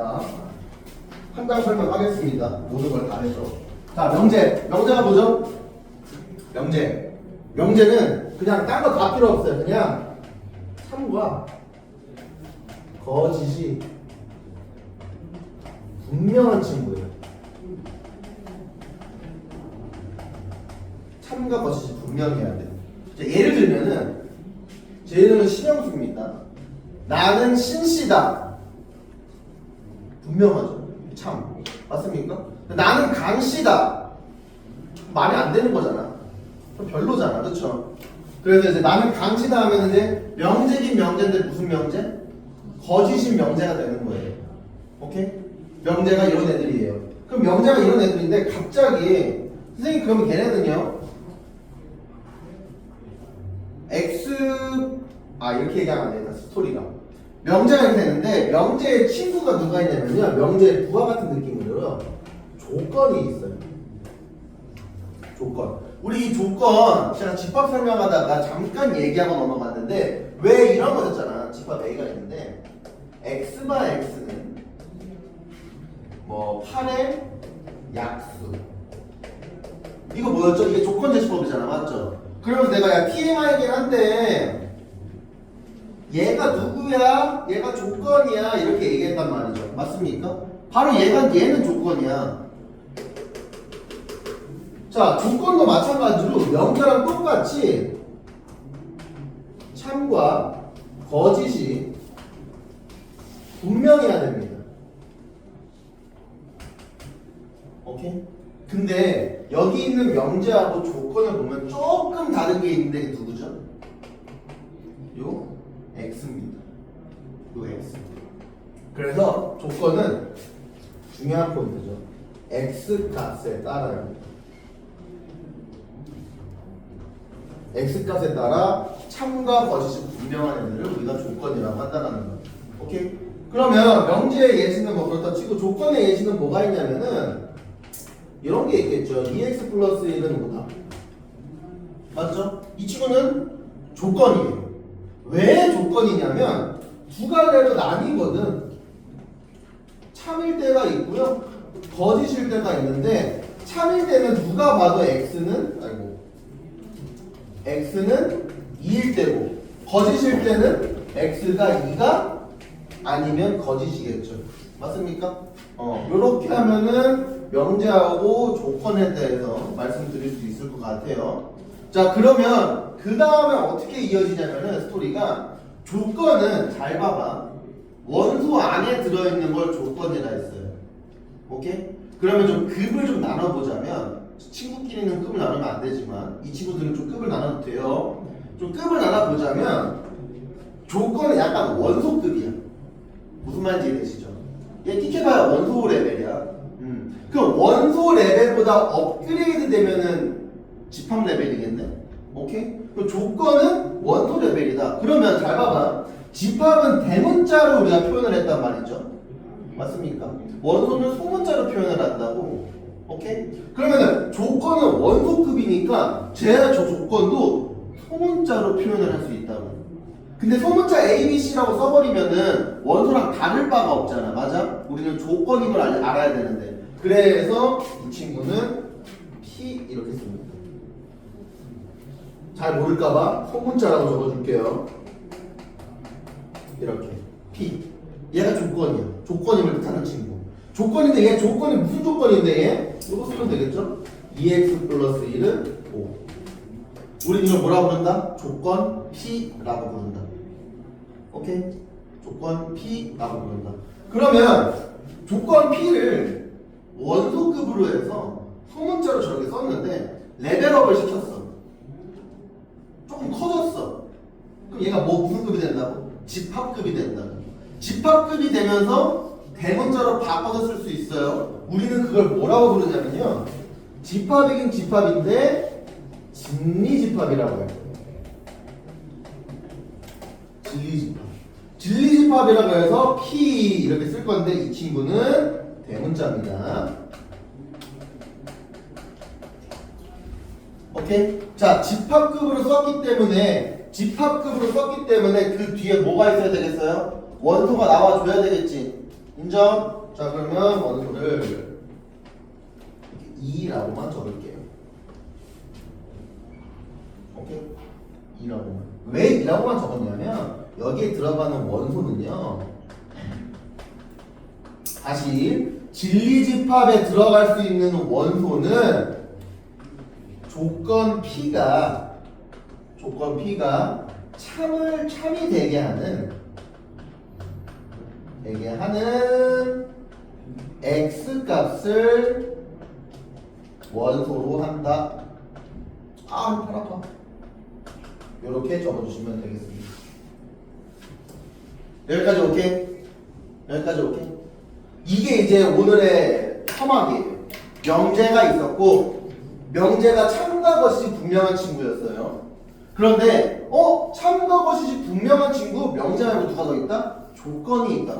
자, 한 장 설명하겠습니다. 모든 걸 다 해서. 자, 명제. 명제가 뭐죠? 명제. 명제는 그냥 딴 거 다 필요 없어요. 그냥 참과 거짓이 분명한 친구예요. 참과 거짓이 분명해야 돼요. 자, 예를 들면은 제 이름은 신영수입니다. 나는 신씨다. 분명하죠. 참 맞습니까? 나는 강씨다. 말이 안 되는 거잖아. 좀 별로잖아, 그렇죠? 그래서 이제 나는 강씨다 하면 이제 명제긴 명제인데 무슨 명제? 거짓인 명제가 되는 거예요. 오케이? 명제가 이런 애들이에요. 그럼 명제가 이런 애들인데 갑자기 선생님 그러면 걔네는요? X 아 이렇게 얘기하면 안 되겠다 스토리가 명제가 이렇게 되는데 명제의 친구가 누가 있냐면요. 명제의 부하 같은 느낌으로 조건이 있어요. 조건. 우리 이 조건 제가 집합 설명하다가 잠깐 얘기하고 넘어갔는데 왜 이런 거였잖아. 집합 A가 있는데 X마 X는 뭐 8의 약수. 이거 뭐였죠? 이게 조건 제시법이잖아. 맞죠? 그러면서 내가 야 TMI이긴 한데 얘가 누구야? 얘가 조건이야 이렇게 얘기했단 말이죠 맞습니까? 바로 얘가 얘는 조건이야 자 조건도 마찬가지로 명제랑 똑같이 참과 거짓이 분명해야 됩니다 오케이? 근데 여기 있는 명제하고 조건을 보면 조금 다른 게 있는데 누구죠? 요 x입니다. 요 x. 그래서 조건은 중요한 포인트죠. x 값에 따라요. x 값에 따라 참과 거짓이 분명한 애들을 우리가 조건이라고 한다는 거예요. 오케이? 그러면 명제의 예시는 뭐 그렇다 치고 조건의 예시는 뭐가 있냐면은 이런 게 있겠죠. 2x 플러스 1은 뭐다? 맞죠? 이 친구는 조건이에요. 왜 조건이냐면 두 갈래로 나뉘거든. 참일 때가 있고요. 거짓일 때가 있는데 참일 때는 누가 봐도 x는 아이고 x는 2일 때고 거짓일 때는 x가 2가 아니면 거짓이겠죠. 맞습니까? 어, 이렇게 하면은 명제하고 조건에 대해서 말씀드릴 수 있을 것 같아요. 자, 그러면 그 다음에 어떻게 이어지냐면은 스토리가 조건은 잘 봐봐. 원소 안에 들어있는 걸 조건이라 했어요. 오케이? 그러면 좀 급을 좀 나눠보자면 친구끼리는 급을 나누면 안 되지만 이 친구들은 좀 급을 나눠도 돼요. 좀 급을 나눠보자면 조건은 약간 원소급이야. 무슨 말인지 이해되시죠? 얘 틱해봐야 원소 레벨이야. 음. 그 원소 레벨보다 업그레이드 되면은 집합 레벨이겠네. 오케이? 그 조건은 원소 레벨이다. 그러면 잘 봐봐. 집합은 대문자로 우리가 표현을 했단 말이죠. 맞습니까? 원소는 소문자로 표현을 한다고. 오케이? 그러면은 조건은 원소급이니까 제저 조건도 소문자로 표현을 할 수 있다고. 근데 소문자 A, B, C라고 써버리면은 원소랑 다를 바가 없잖아. 맞아? 우리는 조건인 걸 알, 알아야 되는데. 그래서 이 친구는 P 이렇게 씁니다. 잘 모를까봐 소문자라고 적어줄게요. 이렇게. P. 얘가 조건이야. 조건임을 뜻하는 친구. 조건인데 얘 조건이 무슨 조건인데 얘? 이거 쓰면 되겠죠? 2x 플러스 1은 5. 우리 이걸 뭐라고 부른다? 조건 P라고 부른다. 오케이? 조건 P라고 부른다. 그러면 조건 P를 원소급으로 해서 소문자로 저렇게 썼는데 레벨업을 시켰어. 조금 커졌어. 그럼 얘가 뭐 무슨 급이 된다고? 집합급이 된다고. 집합급이 되면서 대문자로 바꿔서 쓸 수 있어요. 우리는 그걸 뭐라고 부르냐면요. 집합이긴 집합인데 진리집합이라고 해요. 진리집합. 진리집합이라고 해서 P 이렇게 쓸 건데 이 친구는 대문자입니다. 오케이? 자, 집합급으로 썼기 때문에 집합급으로 썼기 때문에 그 뒤에 뭐가 있어야 되겠어요? 원소가 나와줘야 되겠지. 인정? 자 그러면 원소를 2라고만 적을게요. 오케이? 2라고만. 왜 2라고만 적었냐면 여기에 들어가는 원소는요. 다시 진리집합에 들어갈 수 있는 원소는 조건 P가 조건 P가 참을 참이 되게 하는 되게 하는 x 값을 원소로 한다. 아, 팔 아파. 이렇게 적어주시면 되겠습니다. 여기까지 오케이? 여기까지 오케이? 이게 이제 오늘의 서막이에요. 명제가 있었고 명제가 참과 것이 분명한 친구였어요. 그런데 어 참과 것이 분명한 친구 명제 말고 누가 더 있다? 조건이 있다.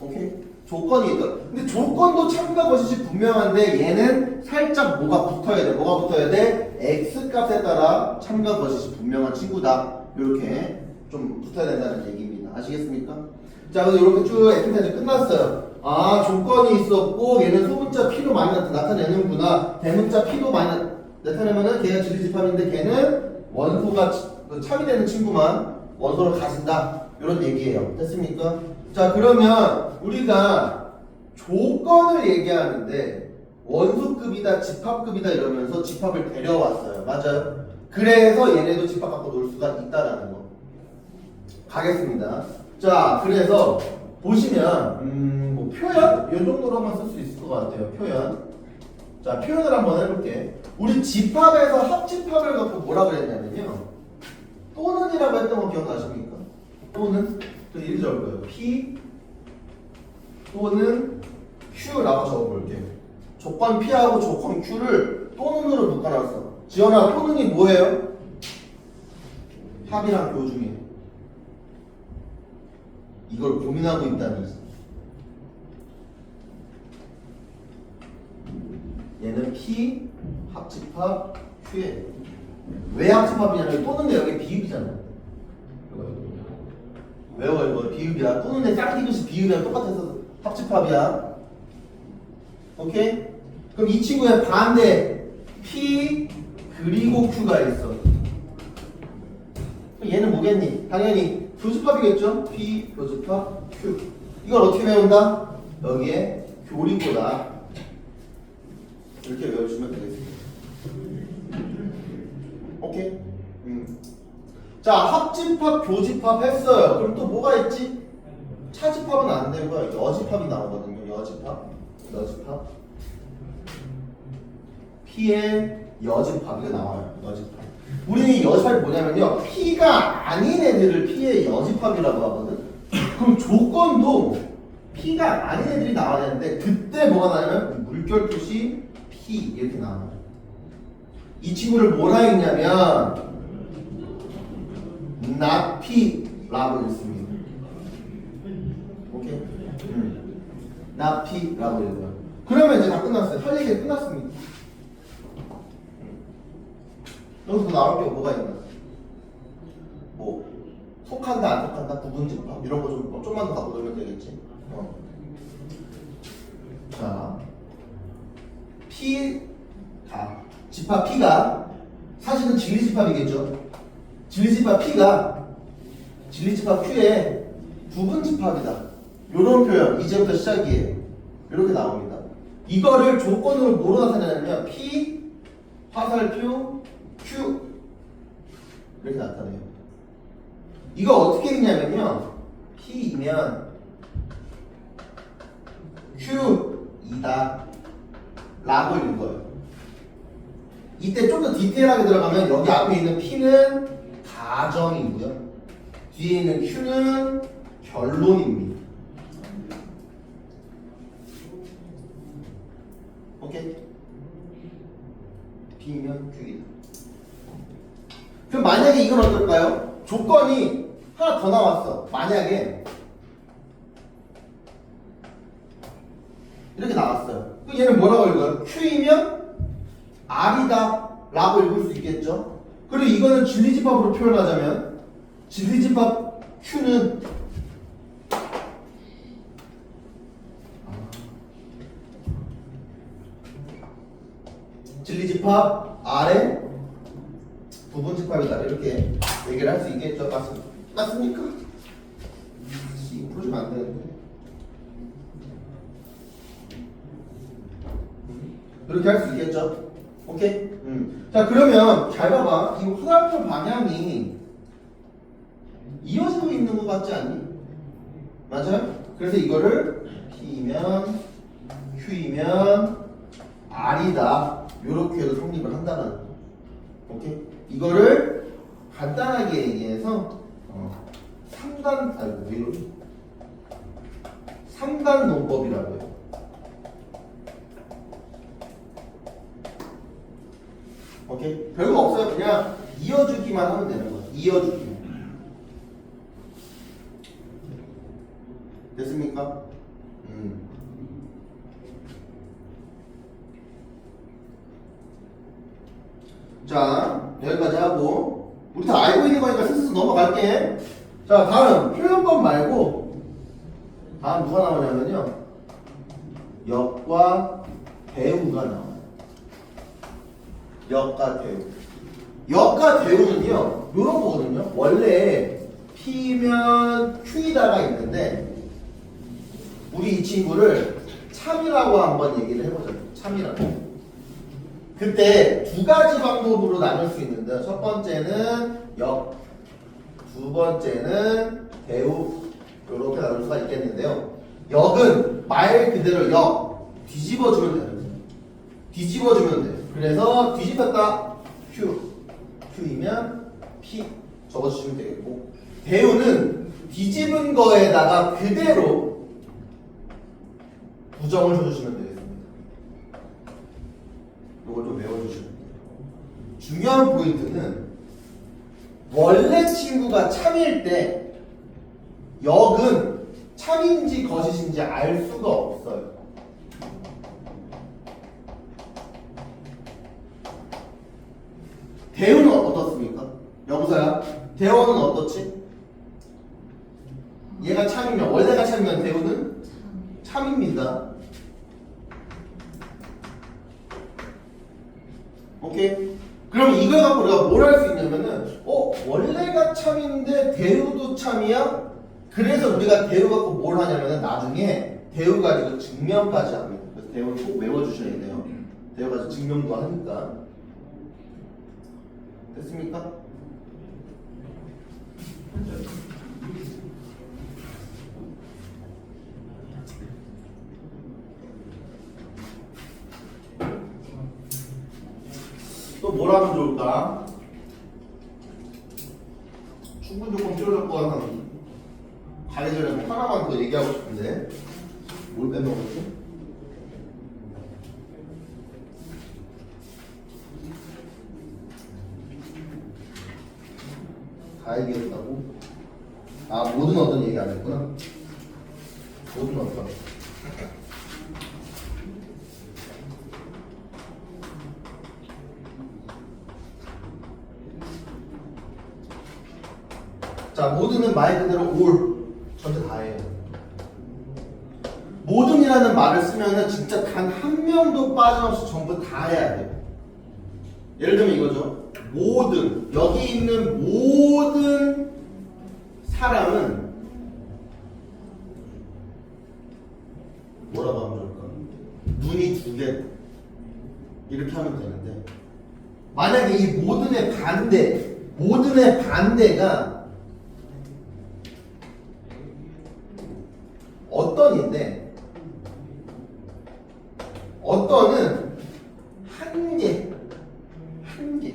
오케이? 조건이 있다. 근데 조건도 참과 것이 분명한데 얘는 살짝 뭐가 붙어야 돼. 뭐가 붙어야 돼? x 값에 따라 참과 것이 분명한 친구다. 이렇게 좀 붙어야 된다는 얘기입니다. 아시겠습니까? 자, 그래서 이렇게 쭉 에피테이즈 끝났어요. 아, 조건이 있었고 얘는 소문자 P로 많이 나타- 나타내는구나. 대문자 P도 많이 나- 나타내면은 걔가 지리집합인데 걔는 원소가 치- 그 참이 되는 친구만 원소를 가진다. 이런 얘기예요. 됐습니까? 자, 그러면 우리가 조건을 얘기하는데 원소급이다, 집합급이다 이러면서 집합을 데려왔어요. 맞아요? 그래서 얘네도 집합 갖고 놀 수가 있다라는 거. 가겠습니다. 자, 그래서 보시면 음, 뭐 표현 이 정도로만 쓸수 있을 것 같아요. 표현. 자, 표현을 한번 해볼게. 우리 집합에서 합집합을 갖고 뭐라 그랬냐면요. 또는이라고 했던 거 기억나십니까? 또는 그 이리 적을 거예요. P 또는 Q라고 적어볼게요. 조건 P하고 조건 Q를 또는으로 묶어놨어. 지연아, 또는이 뭐예요? 합이랑 교중이에요. 이걸 고민하고 있다니. 얘는 P 합집합 Q에 왜 합집합이냐면 또는데 여기 비읍이잖아. 외워 이거 비읍이야. 또는데 쌍디귿이 비읍이랑 똑같아서 합집합이야. 오케이? 그럼 이 친구의 반대 P 그리고 Q가 있어. 그럼 얘는 뭐겠니? 당연히 교집합이겠죠? P 교집합 Q. 이걸 어떻게 배운다? 여기에 교리보다 이렇게 외워주면 되겠습니다. 오케이? 음. 자, 합집합, 교집합 했어요. 그럼 또 뭐가 있지? 차집합은 안 되고요. 여집합이 나오거든요. 여집합. 여집합. P의 여집합이 나와요. 여집합. 우리는 이 여집합이 뭐냐면요. P가 아닌 애들을 P의 여집합이라고 하거든. 그럼 조건도 P가 아닌 애들이 나와야 되는데 그때 뭐가 나냐면 물결 표시 P 이렇게 나와요. 이 친구를 뭐라 했냐면 not P라고 읽습니다. 오케이? 음. not P라고 읽어요. 그러면 이제 다 끝났어요. 할 얘기 끝났습니다. 여기서 나올 게 뭐가 있나? 뭐 속한다 안 속한다 부분집합 이런 거 좀 좀만 더 갖고 놀면 되겠지. 어. 자, P가 집합 P가 사실은 진리집합이겠죠. 진리집합 P가 진리집합 Q의 부분집합이다. 이런 표현 이제부터 시작이에요. 이렇게 나옵니다. 이거를 조건으로 뭐로 나타내냐면 P 화살표 Q 이렇게 나타내요. 이거 어떻게 읽냐면요. P이면 Q이다 라고 읽어요. 이때 좀 더 디테일하게 들어가면 여기 앞에 있는 P는 가정이고요. 뒤에 있는 Q는 결론입니다. 오케이? B면 Q이다. 그럼 만약에 이건 어떨까요? 조건이 하나 더 나왔어. 만약에 이렇게 나왔어요. 그 얘는 뭐라고 읽어요? Q이면 R이다 라고 읽을 수 있겠죠. 그리고 이거는 진리집합으로 표현하자면 진리집합 Q는 진리집합 R의 부분 집합이다 이렇게 얘기를 할 수 있겠죠 맞, 맞습니까? 풀어주면 안 되는데 이렇게 할 수 있겠죠? 오케이? 음. 자 그러면 잘 봐봐 이 화살표 방향이 이어지고 있는 것 같지 않니? 맞아요? 그래서 이거를 P면 Q이면 R이다 이렇게도 성립을 한다는 거. 오케이? 이거를 간단하게 얘기해서 어, 3단 아이고 왜 이러지? 3단 논법이라고 해요. 오케이? 별거 없어요. 그냥 이어주기만 하면 되는 거야. 이어주기. 됐습니까? 음. 자, 여기까지 하고 우리 다 알고 있는 거니까 슬슬 넘어갈게. 자, 다음 표현법 말고 다음 누가 나오냐면요. 역과 대우가 나와요. 역과 대우. 역과 대우는요, 요런 거거든요. 원래 P면 Q이다가 있는데, 우리 이 친구를 참이라고 한번 얘기를 해보자. 참이라고. 그때 두 가지 방법으로 나눌 수 있는데, 첫 번째는 역, 두 번째는 대우, 이렇게 나눌 수가 있겠는데요. 역은 말 그대로 역, 뒤집어주면 거예요. 뒤집어주면 돼요. 그래서 뒤집었다 Q Q이면 P 적어주시면 되겠고 대우는 뒤집은 거에다가 그대로 부정을 줘주시면 되겠습니다. 이걸 좀 외워주시면 돼요. 중요한 포인트는 원래 친구가 참일 때 역은 참인지 거짓인지 알 수가 없어요. 대우는 어떻습니까? 여보세요? 대우는 어떻지? 얘가 참이면 원래가 참이면 대우는 참입니다. 오케이? 그럼 이걸 갖고 우리가 뭘 할 수 있냐면은 어 원래가 참인데 대우도 참이야? 그래서 우리가 대우 갖고 뭘 하냐면은 나중에 대우 가지고 증명까지 합니다. 그래서 대우를 꼭 외워주셔야 돼요. 대우 가지고 증명도 하니까. 됐습니까? 또 뭘 하면 좋을까? 충분 조건 필요 조건 한 가기 전에 뭐 하나만 더 얘기하고 싶은데 뭘 빼먹었지? 다 얘기했다고? 아 모든 어떤 얘기 안 했구나 모든 어떤 자 모든은 말 그대로 올 전체 다 해요 모든이라는 말을 쓰면은 진짜 단 한 명도 빠짐없이 전부 다 해야 돼요 예를 들면 이거죠. 모든 여기 있는 모든 사람은 뭐라고 하면 좋을까? 눈이 두 개. 이렇게 하면 되는데 만약에 이 모든의 반대, 모든의 반대가 어떤인데 어떤은 한 개, 한 개.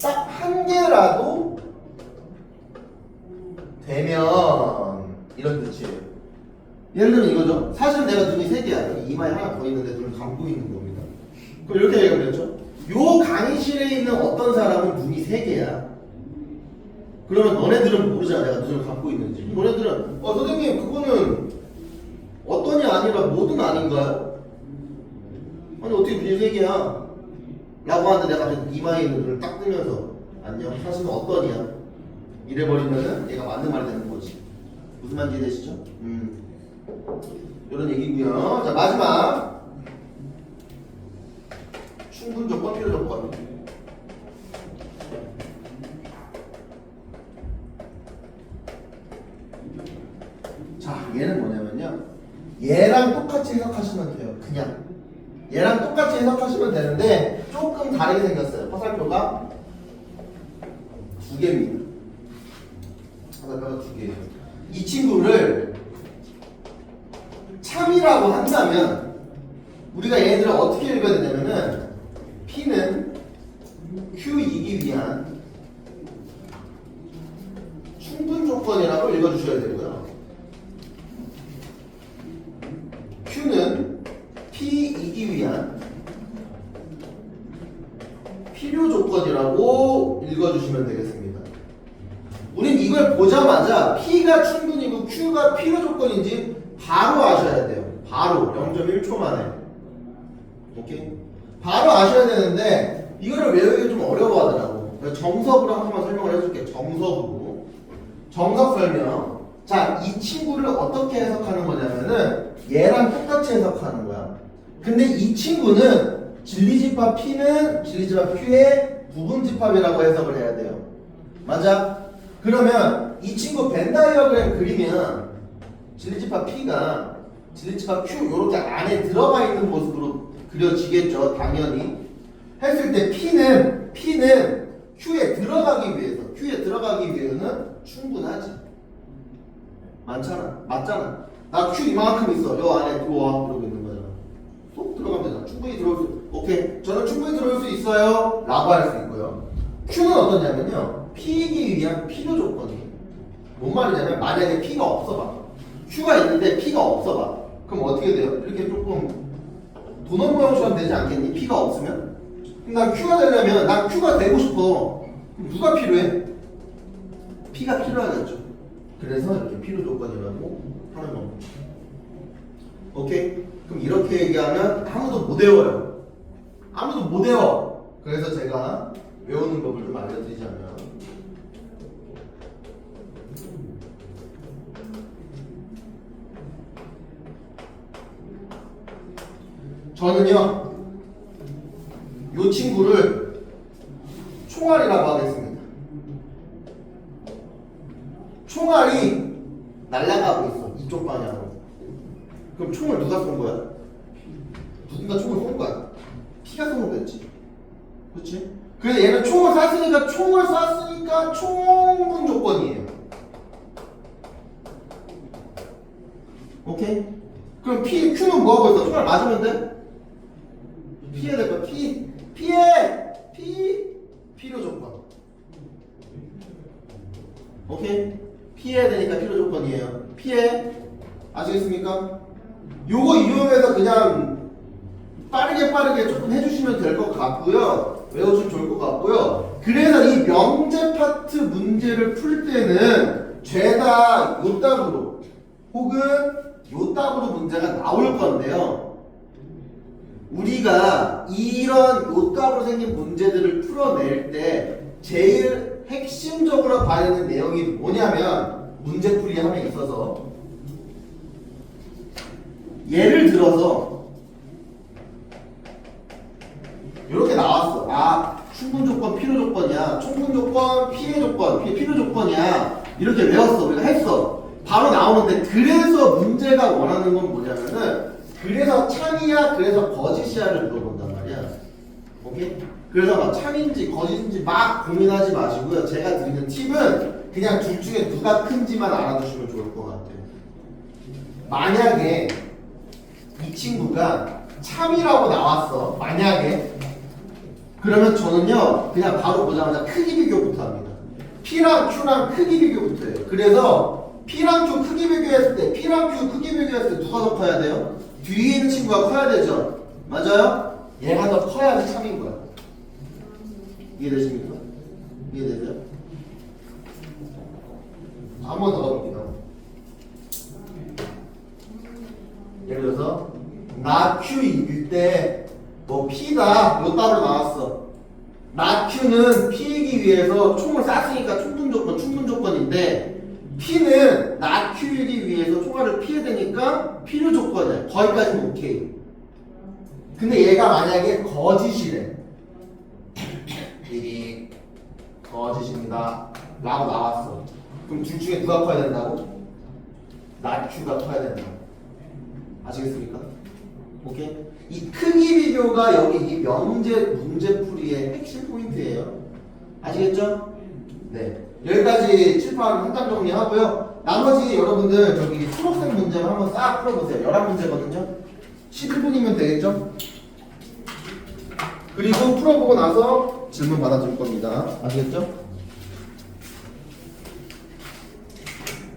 딱 한 개라도 되면 이런 뜻이에요. 예를 들면 이거죠. 사실 내가 눈이 세 개야. 이마에 하나 더 있는데 눈을 감고 있는 겁니다. 그럼 이렇게 얘기하면 되죠. 요 강의실에 있는 어떤 사람은 눈이 세 개야. 그러면 너네들은 모르잖아. 내가 눈을 감고 있는지. 너네들은 어 선생님 그거는 어떤이 아니라 뭐든 아닌가요? 아니 어떻게 눈이 세 개야? 라고 하는데 내가 갑자기 이마에 눈을 딱 뜨면서 안녕 사실은 어떠냐 이래버리면은 얘가 맞는 말이 되는 거지 무슨 말인지 이해되시죠? 음 이런 얘기고요 자 마지막 충분 조건, 필요 조건. 자, 얘는 뭐냐면요. 얘랑 똑같이 해석하시면 돼요. 그냥. 얘랑 똑같이 해석하시면 되는데 조금 다르게 생겼어요. 화살표가 두 개입니다. 화살표가 두 개예요. 이 친구를 참이라고 한다면 우리가 얘네들을 어떻게 읽어야 되냐면은 P는 Q이기 위한 충분 조건이라고 읽어주셔야 되고요. Q는 P이기 위한 필요 조건이라고 읽어주시면 되겠습니다. 우린 이걸 보자마자 P가 충분이고 Q가 필요 조건인지 바로 아셔야 돼요. 바로 0.1초 만에. 오케이? 바로 아셔야 되는데 이거를 외우기 좀 어려워하더라고. 정석으로 한 번만 설명을 해줄게. 정석으로. 정석 설명. 자, 이 친구를 어떻게 해석하는 거냐면은 얘랑 똑같이 해석하는 거야. 근데 이 친구는 진리집합 P는 진리집합 Q의 부분집합이라고 해석을 해야 돼요. 맞아? 그러면 이 친구 벤 다이어그램 그리면 진리집합 P가 진리집합 Q 이렇게 안에 들어가 있는 모습으로 그려지겠죠, 당연히. 했을 때 P는 P는 Q에 들어가기 위해서 Q에 들어가기 위해서는 충분하지. 많잖아, 맞잖아. 나 Q 이만큼 있어, 요 안에 들어와 그러고 있는 거잖아. 쏙 들어가면 되잖아. 충분히 들어올 수, 오케이. 저는 충분히 들어올 수 있어요. 라고 할 수 있고요. Q는 어떠냐면요. P이기 위한 필요 조건이. 뭔 말이냐면, 만약에 P가 없어 봐. Q가 있는데 P가 없어 봐. 그럼 어떻게 돼요? 이렇게 조금 도넛 모양처럼 되지 않겠니? P가 없으면? 난 Q가 되려면, 난 Q가 되고 싶어. 누가 필요해? P가 필요하겠죠. 그래서 이렇게 필요 조건이라고 하는 겁니다. 오케이? 그럼 이렇게 얘기하면 아무도 못 외워요. 아무도 못 외워. 그래서 제가 외우는 법을 좀 알려드리자면 저는요 이 친구를 총알이라고 하겠습니다. 총알이 날아가고 있어 이쪽 방향으로. 그럼 총을 누가 쏜 거야? 누군가 총을 쏜 거야. 피가 쏜 거겠지. 그렇지? 그래서 얘는 총을 쐈으니까 총을 쐈으니까 총분 조건이에요. 오케이? 그럼 P, Q는 뭐 하고 있어? 총알 맞으면 돼? 피해야 될 거야. 피, 피해, 피, 필요 조건. 오케이? 피해야 되니까 필요 조건이에요. 피해. 아시겠습니까? 요거 이용해서 그냥 빠르게 빠르게 조금 해주시면 될 것 같고요. 외워주면 좋을 것 같고요. 그래서 이 명제 파트 문제를 풀 때는 죄다 요 따구로 혹은 요 따구로 문제가 나올 건데요. 우리가 이런 요 따구로 생긴 문제들을 풀어낼 때 제일 핵심적으로 봐야 되는 내용이 뭐냐면 문제풀이 함에 있어서 예를 들어서 이렇게 나왔어. 아 충분 조건, 필요 조건이야. 충분 조건, 피해 조건, 피, 필요 조건이야. 이렇게 외웠어. 우리가 했어. 바로 나오는데 그래서 문제가 원하는 건 뭐냐면은 그래서 참이야, 그래서 거짓이야를 물어본단 말이야. 오케이? 그래서 막 참인지 거짓인지 막 고민하지 마시고요. 제가 드리는 팁은 그냥 둘 중에 누가 큰지만 알아두시면 좋을 것 같아요. 만약에 이 친구가 참이라고 나왔어. 만약에 그러면 저는요 그냥 바로 보자마자 크기 비교부터 합니다. P랑 Q랑 크기 비교부터 해요. 그래서 P랑 Q 크기 비교했을 때 P랑 Q 크기 비교했을 때 누가 더 커야 돼요? 뒤에 있는 친구가 커야 되죠. 맞아요? 얘가 더 커야지 참인 거야. 이해되십니까? 이해되세요? 한 번 더 가볼게요. 예를 들어서 나 Q일 때뭐 P다 요 따로 나왔어. 나 Q는 P이기 위해서 총을 쐈으니까 충분 조건, 충분 조건인데 나 Q이기 위해서 총알을 피해야 되니까 필요 조건이야. 거기까지는 오케이. 근데 얘가 만약에 거짓이래. 이 거짓입니다. 라고 나왔어. 그럼 둘 중에 누가 커야 된다고? 나큐가 커야 된다. 아시겠습니까? 오케이? 이 크기 비교가 여기 이 명제 문제풀이의 핵심 포인트예요. 아시겠죠? 네. 여기까지 칠판 한 장 정리하고요. 나머지 여러분들 저기 초록색 문제 한번 싹 풀어보세요. 11문제거든요. 11분이면 되겠죠? 그리고 풀어보고 나서 질문 받아줄 겁니다. 아시겠죠?